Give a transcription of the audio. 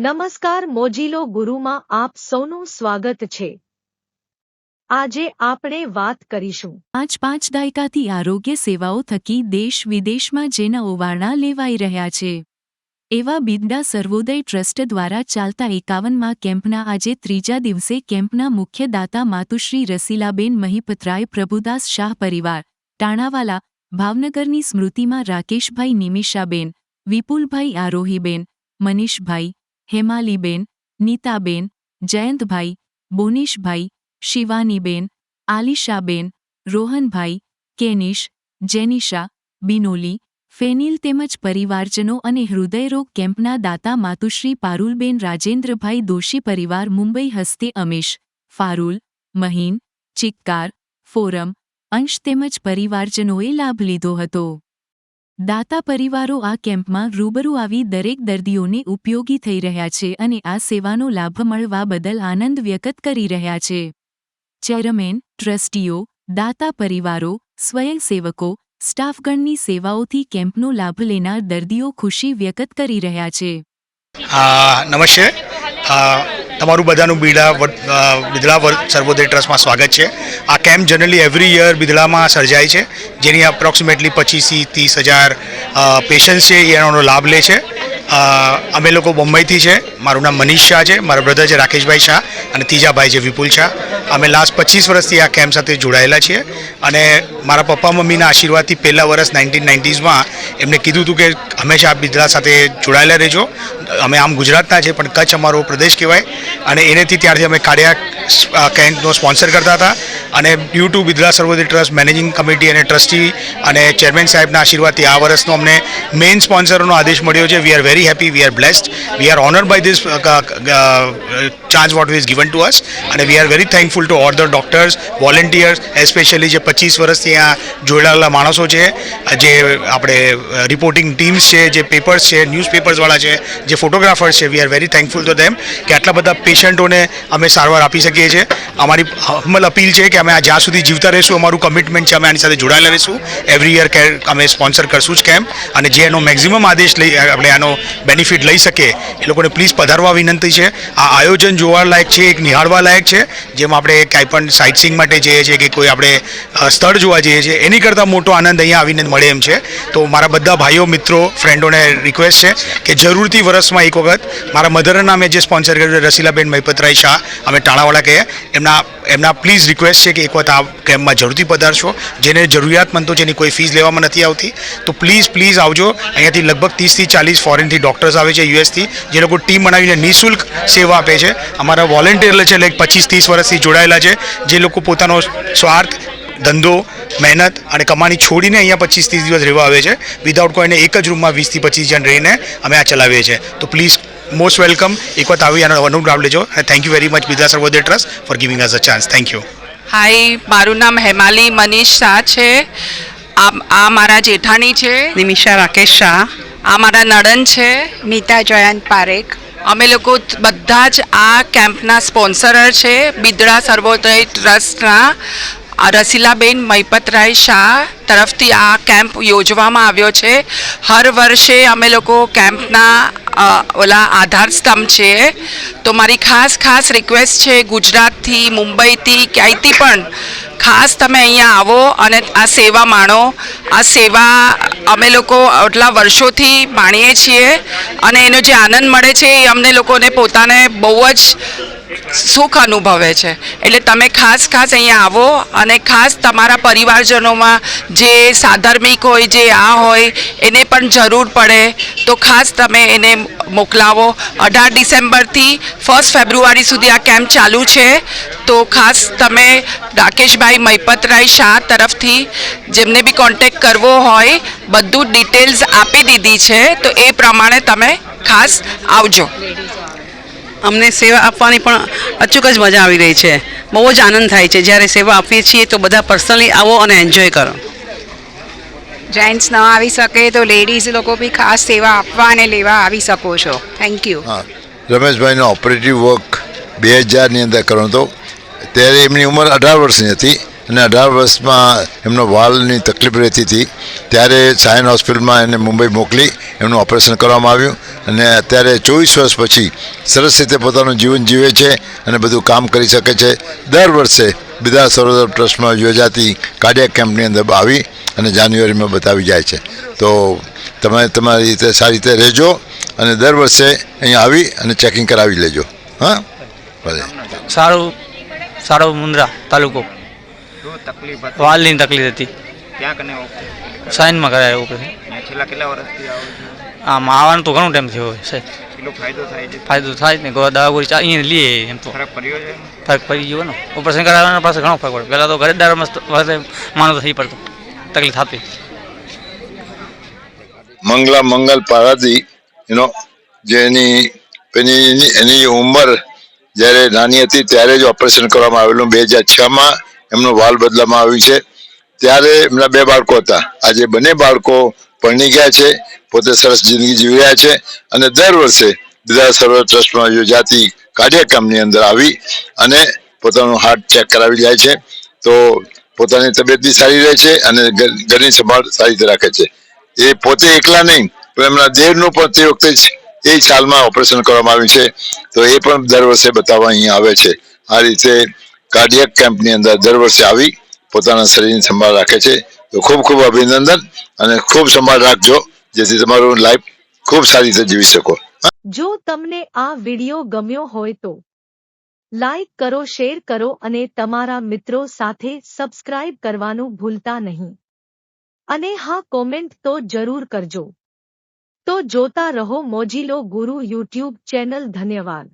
નમસ્કાર મોજીલો ગુરુમાં આપ સૌનું સ્વાગત છે આજે આપણે વાત કરીશું પાંચ પાંચ દાયકાથી આરોગ્ય સેવાઓ થકી દેશ વિદેશમાં જેના ઓવારણા લેવાઈ રહ્યા છે એવા બિદડા સર્વોદય ટ્રસ્ટ દ્વારા ચાલતા એકાવનમાં કેમ્પના આજે ત્રીજા દિવસે કેમ્પના મુખ્ય દાતા માતુશ્રી રસીલાબેન મહિપતરાય પ્રભુદાસ શાહ પરિવાર ટાણાવાલા ભાવનગરની સ્મૃતિમાં રાકેશભાઈ નિમિષાબેન, વિપુલભાઈ આરોહીબેન, મનીષભાઈ, હેમાલીબેન, નીતાબેન, જયંતભાઈ, બોનીશભાઈ, શિવાનીબેન, આલિશાબેન, રોહનભાઈ, કેનિશ, જેનિશા, બિનોલી, ફેનિલ તેમજ પરિવારજનો અને હૃદયરોગ કેમ્પના દાતા માતુશ્રી પારુલબેન, રાજેન્દ્રભાઈ દોશી પરિવાર મુંબઈ હસ્તે અમીશ, ફારુલ, મહીન, ચિક્કાર, ફોરમ અંશ તેમજ પરિવારજનોએ લાભ લીધો હતો. દાતા પરિવારો આ કેમ્પમાં રૂબરૂ આવી દરેક દર્દીઓને ઉપયોગી થઈ રહ્યા છે અને આ સેવાનો લાભ મળવા બદલ આનંદ વ્યક્ત કરી રહ્યા છે. ચેરમેન, ટ્રસ્ટીઓ, દાતા પરિવારો, સ્વયંસેવકો, સ્ટાફગણની સેવાઓથી કેમ્પનો લાભ લેનાર દર્દીઓ ખુશી વ્યક્ત કરી રહ્યા છે. તમારું બધાનું બીડા બિદલા સર્વોદય ટ્રસ્ટમાં સ્વાગત છે. આ કેમ્પ જનરલી એવરી યર બિદલામાં સર્જાય છે, જેની અપ્રોક્સિમેટલી પચીસથી ત્રીસ હજાર પેશન્ટ્સ છે એનો લાભ લે છે. અમે લોકો મુંબઈથી છે. મારું નામ મનીષ શાહ છે. મારા બ્રધર છે રાકેશભાઈ શાહ અને ત્રીજા ભાઈ છે વિપુલ શાહ. અમે લાસ્ટ પચીસ વર્ષથી આ કેમ્પ સાથે જોડાયેલા છીએ અને મારા પપ્પા મમ્મીના આશીર્વાદથી પહેલા વર્ષ નાઇન્ટીન નાઇન્ટીઝમાં એમને કીધું હતું કે હંમેશા આ બિદડા સાથે જોડાયેલા રહેજો. અમે આમ ગુજરાતના છે પણ કચ્છ અમારો પ્રદેશ કહેવાય. અને એનેથી ત્યારથી અમે કાડિયા કેમ્પનો સ્પોન્સર કરતા હતા. અને due to Bidada Sarvodaya trust managing committee અને ટ્રસ્ટી અને ચેરમેન સાહેબના આશીર્વાદથી આ વર્ષનો અમને મેઇન સ્પોન્સરનો આદેશ મળ્યો છે. We are very happy we are blessed we are honour by this chance what is given to us અને we are very thankful to all the doctors volunteers especially જે પચીસ વર્ષથી અહીંયા જોડાયેલા માણસો છે, જે આપણે રિપોર્ટિંગ ટીમ્સ છે, જે પેપર્સ છે ન્યૂઝપેપર્સવાળા છે, જે ફોટોગ્રાફર્સ છે we are very thankful to them કે આટલા બધા પેશન્ટોને અમે સારવાર આપી શકીએ છીએ. અમારી હમલ અપીલ છે કે અમે આ જ્યાં સુધી જીવતા રહીશું, અમારું કમિટમેન્ટ છે, અમે આની સાથે જોડાયેલા રહીશું. એવરી યર કે અમે સ્પોન્સર કરશું જ કેમ્પ અને જે એનો મેક્ઝિમમ આદેશ લઈ, આપણે આનો બેનિફિટ લઈ શકીએ, એ લોકોને પ્લીઝ પધારવા વિનંતી છે. આ આયોજન જોવા લાયક છે, એક નિહાળવાલાયક છે, જેમ આપણે કાંઈ પણ સાઇટસિંગ માટે જઈએ છીએ કે કોઈ આપણે સ્થળ જોવા જઈએ છીએ, એની કરતાં મોટો આનંદ અહીંયા આવીને મળે એમ છે. તો મારા બધા ભાઈઓ, મિત્રો ફ્રેન્ડોને રિક્વેસ્ટ છે કે જરૂરથી વર્ષમાં એક વખત મારા મધરના નામે જે સ્પોન્સર કર્યું રસીલાબેન મહિપતરાય શાહ, અમે ટાણાવાળા કહીએ, એમના એમના પ્લીઝ રિક્વેસ્ટ છે કે એક વખત આ કેમ્પમાં જરૂરથી પધારશો, જેને જરૂરિયાતમંદો જેની કોઈ ફીસ લેવામાં નથી આવતી. તો પ્લીઝ પ્લીઝ આવજો. અહીંયાથી લગભગ ત્રીસથી ચાલીસ ફોરેનથી ડૉક્ટર્સ આવે છે યુએસથી જે લોકો ટીમ બનાવીને નિઃશુલ્ક સેવા આપે છે. અમારા વોલેન્ટિયર છે લાઈક પચીસ ત્રીસ વર્ષથી જોડાયેલા છે. જે લોકો પોતાનો સ્વાર્થ ધંધો મહેનત અને કમાણી છોડીને અહીંયા પચીસ ત્રીસ દિવસ રહેવા આવે છે. વિધાઉટ કોઈને એક જ રૂમમાં વીસથી પચીસ જણ રહીને અમે આ ચલાવીએ છીએ. તો પ્લીઝ મોસ્ટ વેલકમ એક વખત આવી આનો અનુભવ લેજો. અને thank you very much Bida Sarvodaya trust for giving us a chance thank you hi મારું નામ હેમાલી મનીષ શાહ છે. આ આ મારા જેઠાણી છે. નિમિષા રાકેશ શાહ. આ મારા નડન છે. મીતા જયંત પારેખ. અમે લોકો બધા જ આ કેમ્પના સ્પોન્સર છે. બિદડા સર્વોદય ટ્રસ્ટના રસીલાબેન મહિપતરાય શાહ તરફથી આ કેમ્પ યોજવામાં આવ્યો છે. હર વર્ષે અમે લોકો કેમ્પના ઓલા આધાર સ્તંભ છીએ તો મારી ખાસ ખાસ રિક્વેસ્ટ છે ગુજરાતથી, મુંબઈથી, ક્યાંયથી પણ ખાસ તમે અહીંયા આવો અને આ સેવા માણો. આ સેવા અમે લોકો આટલા વર્ષોથી માણીએ છીએ અને એનો જે આનંદ મળે છે એ અમને લોકોને પોતાને બહુ જ સુખ અનુભવે છે. એટલે તમે ખાસ ખાસ અહીંયા આવો અને ખાસ તમારા પરિવારજનોમાં જે સાધર્મિક હોય, જે આ હોય, એને પણ જરૂર પડે. તો ખાસ તમે એને મોકલાવો. અઢાર ડિસેમ્બરથી ફર્સ્ટ ફેબ્રુઆરી સુધી આ કેમ્પ ચાલુ છે. તો ખાસ તમે રાકેશભાઈ મહિપતરાય શાહ તરફથી જેમને બી કોન્ટેક કરવો હોય, બધું ડિટેલ્સ આપી દીધી છે. તો એ પ્રમાણે તમે ખાસ આવજો. અમને સેવા આપવાની પણ અચૂક જ મજા આવી રહી છે. બહુ જ આનંદ થાય છે. જ્યારે સેવા આપીએ છીએ તો બધા પર્સનલી આવો અને એન્જોય કરો. જેન્ટ્સ ન આવી શકે તો લેડીઝ લોકો બી ખાસ સેવા આપવા અને લેવા આવી શકો છો. થેન્ક યુ હા. રમેશભાઈનો ઓપરેટિવ વર્ક બે હજારની અંદર કરો હતો. ત્યારે એમની ઉંમર અઢાર વર્ષની હતી. અને અઢાર વર્ષમાં એમનો વાલની તકલીફ રહેતી હતી. ત્યારે સાયન હોસ્પિટલમાં એને મુંબઈ મોકલી એમનું ઓપરેશન કરવામાં આવ્યું અને અત્યારે ચોવીસ વર્ષ પછી સરસ રીતે પોતાનું જીવન જીવે છે અને બધું કામ કરી શકે છે. દર વર્ષે બિદા સરોવર ટ્રસ્ટમાં યોજાતી કાર્ડિયા કેમ્પની અંદર આવી અને જાન્યુઆરીમાં બતાવી જાય છે. તો તમે તમારી રીતે સારી રીતે રહેજો અને દર વર્ષે અહીંયા આવી અને ચેકિંગ કરાવી લેજો. હા? ભલે. સારું, સારો મુંદ્રા તાલુકો. શું તકલીફ હતી? વાલની તકલીફ હતી. ક્યાં કને ઓપરેશન સાઈનમાં કરાય ઓપરેશન છેલ્લા કેટલા વર્ષથી આવો છો? આમ આવવાનું તો ઘણો ટાઈમ થયો છે કેટલો ફાયદો થાય છે? ફાયદો થાય ને દવા ગોળી ચા અહીંયા લઈએ એમ તો. ફરક પડ્યો છે? ફરક પડી ગયો ને. ઓપરેશન કરાવવાના પાસે ઘણો ફરક પડે. પહેલાં તો ઘરે મસ્ત માનો થઈ પડતો. તકલીફ થતી. મંગલા મંગલ પારાદી એનો જેની એની એની ઉંમર જ્યારે નાની હતી ત્યારે જ ઓપરેશન કરવામાં આવેલું. બે હજાર છમાં એમનું વાલ બદલામાં આવ્યું છે. ત્યારે એમના બે બાળકો હતા. આજે બંને બાળકો પરણી ગયા છે, પોતે સરસ જિંદગી જીવી રહ્યા છે અને દર વર્ષે બધા સર્વ ટ્રસ્ટમાં યોજાતી કાર્યક્રમની અંદર આવી અને પોતાનું હાર્ટ ચેક કરાવી જાય છે. તો પોતાની તબિયત બી સારી રહે છે અને ઘરની સંભાળ સારી રીતે રાખે છે. એ પોતે એકલા નહીં, પણ એમના દેહનું પણ તે વખતે જ એ સાલમાં ઓપરેશન કરવામાં આવ્યું છે. તો એ પણ દર વર્ષે બતાવવા અહીંયા આવે છે. આ રીતે કાર્ડિયક કેમ્પની અંદર દર વર્ષે આવી, પોતાના શરીરની સંભાળ રાખે છે. તો ખૂબ ખૂબ અભિનંદન અને ખૂબ સંભાળ રાખજો, જેથી તમારું લાઈફ ખૂબ સારી રીતે જીવી શકો. જો તમને આ વિડિયો ગમ્યો હોય તો લાઈક કરો શેર કરો અને તમારા મિત્રો સાથે સબસ્ક્રાઇબ કરવાનું ભૂલતા નહીં. અને હા કોમેન્ટ તો જરૂર કરજો. તો જોતા રહો મોજીલો ગુરુ યુટ્યુબ ચેનલ ધન્યવાદ.